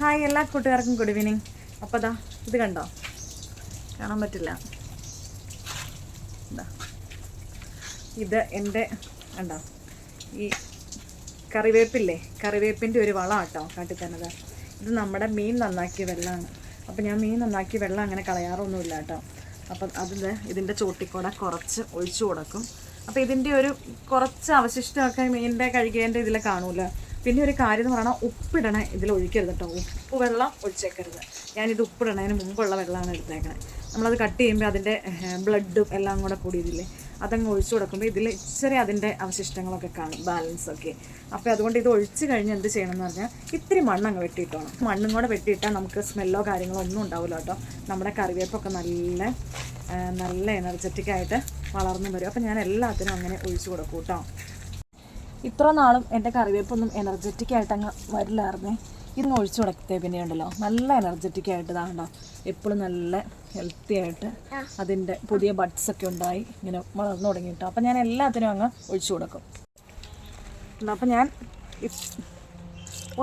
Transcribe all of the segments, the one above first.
Hi എല്ലാ കൂട്ടുകാർക്കും good evening അപ്പോൾ ദാ ഇത് കണ്ടോ? കാണാൻ പറ്റില്ല. ഇതാ എന്റെ കണ്ടോ? ഈ കറിവേപ്പില്ലേ? കറിവേപ്പിന്റെ ഒരു വളം കേട്ടോ കാട്ടിത്തന്നത് ഇത് നമ്മുടെ മീൻ നന്നാക്കിയ വെള്ളമാണ് അപ്പോൾ ഞാൻ മീൻ നന്നാക്കിയ വെള്ളം അങ്ങനെ കളയാറൊന്നുമില്ല കേട്ടോ. അപ്പം അതിൽ ഇതിന്റെ ചോട്ടിക്കൂടെ കുറച്ച് ഒഴിച്ചു കൊടുക്കും. അപ്പോൾ ഇതിന്റെ ഒരു കുറച്ച് അവശിഷ്ടമൊക്കെ മീനിന്റെ കഴുകിയതിന്റെ ഇതിൽ കാണൂല. പിന്നെ ഒരു കാര്യം എന്ന് പറഞ്ഞാൽ ഉപ്പിടണേ ഇതിൽ ഒഴിക്കരുത് കേട്ടോ ഉപ്പ് വെള്ളം ഒഴിച്ചേക്കരുത്. ഞാനിത് ഉപ്പിടണതിന് മുമ്പുള്ള വെള്ളമാണ് എടുത്തേക്കണത് നമ്മളത് കട്ട് ചെയ്യുമ്പോൾ അതിന്റെ ബ്ലഡും എല്ലാം കൂടെ കൂടി ഇതില്ലേ അതങ്ങ് ഒഴിച്ചു കൊടുക്കുമ്പോൾ ഇതിൽ ഇച്ചിരി അതിന്റെ അവശിഷ്ടങ്ങളൊക്കെ കാണും ബാലൻസ് ഒക്കെ. അപ്പോൾ അതുകൊണ്ട് ഇത് ഒഴിച്ചു കഴിഞ്ഞ് എന്ത് ചെയ്യണം എന്ന് പറഞ്ഞാൽ ഇത്തിരി മണ്ണങ്ങ് വെട്ടിയിട്ടോണം. മണ്ണും കൂടെ വെട്ടിയിട്ടാൽ നമുക്ക് സ്മെല്ലോ കാര്യങ്ങളോ ഒന്നും ഉണ്ടാവില്ല കേട്ടോ നമ്മുടെ കറിവേപ്പൊക്കെ നല്ല നല്ല എനർജറ്റിക്കായിട്ട് വളർന്നു വരും. അപ്പോൾ ഞാൻ എല്ലാത്തിനും അങ്ങനെ ഒഴിച്ചു കൊടുക്കും കേട്ടോ ഇത്ര നാളും എന്റെ കറിവേപ്പൊന്നും എനർജറ്റിക് ആയിട്ട് അങ്ങ് വരില്ലായിരുന്നേ. ഇതൊന്ന് ഒഴിച്ചു കൊടുത്തേ പിന്നെ ഉണ്ടല്ലോ. നല്ല എനർജറ്റിക് ആയിട്ട് ഇതാണ്ടോ എപ്പോഴും നല്ല ഹെൽത്തി ആയിട്ട് അതിന്റെ പുതിയ ബഡ്സ് ഒക്കെ ഉണ്ടായി. ഇങ്ങനെ വളർന്നു തുടങ്ങിയിട്ടോ. അപ്പം ഞാൻ എല്ലാത്തിനും അങ്ങ് ഒഴിച്ചു കൊടുക്കും. അപ്പം ഞാൻ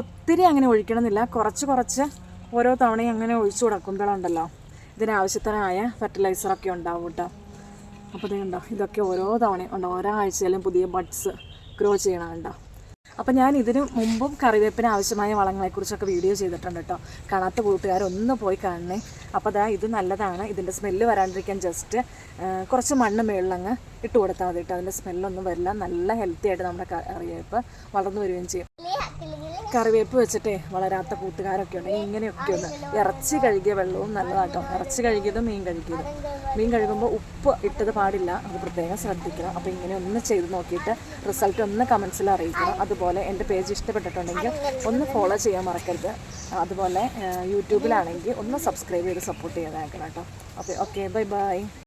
ഒത്തിരി അങ്ങനെ ഒഴിക്കണമെന്നില്ല. കുറച്ച് കുറച്ച് ഓരോ തവണയും അങ്ങനെ ഒഴിച്ചു കൊടുക്കുമ്പോഴുണ്ടല്ലോ. ഇതിനാവശ്യത്തിനായ ഫെർട്ടിലൈസറൊക്കെ ഉണ്ടാവും കേട്ടോ. അപ്പോൾ ഇതുണ്ടോ ഇതൊക്കെ ഓരോ തവണയും ഉണ്ടാവും ഓരോ ആഴ്ചയിലും പുതിയ ബഡ്സ് ഗ്രോ ചെയ്യണമുണ്ടോ അപ്പോൾ ഞാൻ ഇതിന് മുമ്പും കറിവേപ്പിന് ആവശ്യമായ വളങ്ങളെക്കുറിച്ചൊക്കെ വീഡിയോ ചെയ്തിട്ടുണ്ട് കേട്ടോ കാണാത്ത കൂട്ടുകാർ ഒന്ന് പോയി കാണണേ. അപ്പോൾ അതാ ഇത് നല്ലതാണ്. ഇതിന്റെ സ്മെല്ല് വരാണ്ടിരിക്കാൻ ജസ്റ്റ് കുറച്ച് മണ്ണ് മേളിലങ്ങ് ഇട്ട് കൊടുത്താൽ മതി കേട്ടോ അതിന്റെ സ്മെല്ലൊന്നും വരില്ല. നല്ല ഹെൽത്തി ആയിട്ട് നമ്മുടെ കറിവേപ്പ് വളർന്നു വരികയും ചെയ്യും. കറിവേപ്പ് വെച്ചിട്ടേ വളരാത്ത കൂട്ടുകാരൊക്കെ ഉണ്ടെങ്കിൽ ഇങ്ങനെയൊക്കെ ഒന്ന് ഇറച്ചി കഴുകിയ വെള്ളവും നല്ലതാട്ടോ. ഇറച്ചി കഴുകിയതും മീൻ കഴുകിയതും. മീൻ കഴുകുമ്പോൾ ഉപ്പ് ഇട്ടത് പാടില്ല. അത് പ്രത്യേകം ശ്രദ്ധിക്കണം. അപ്പോൾ ഇങ്ങനെ ഒന്ന് ചെയ്ത് നോക്കിയിട്ട് റിസൾട്ട് ഒന്ന് കമൻസിൽ അറിയിക്കണം. അതുപോലെ എന്റെ പേജ് ഇഷ്ടപ്പെട്ടിട്ടുണ്ടെങ്കിൽ ഒന്ന് ഫോളോ ചെയ്യാൻ മറക്കരുത്. അതുപോലെ യൂട്യൂബിലാണെങ്കിൽ ഒന്ന് സബ്സ്ക്രൈബ് ചെയ്ത് സപ്പോർട്ട് ചെയ്തേക്കണം കേട്ടോ. Okay okay bye bye.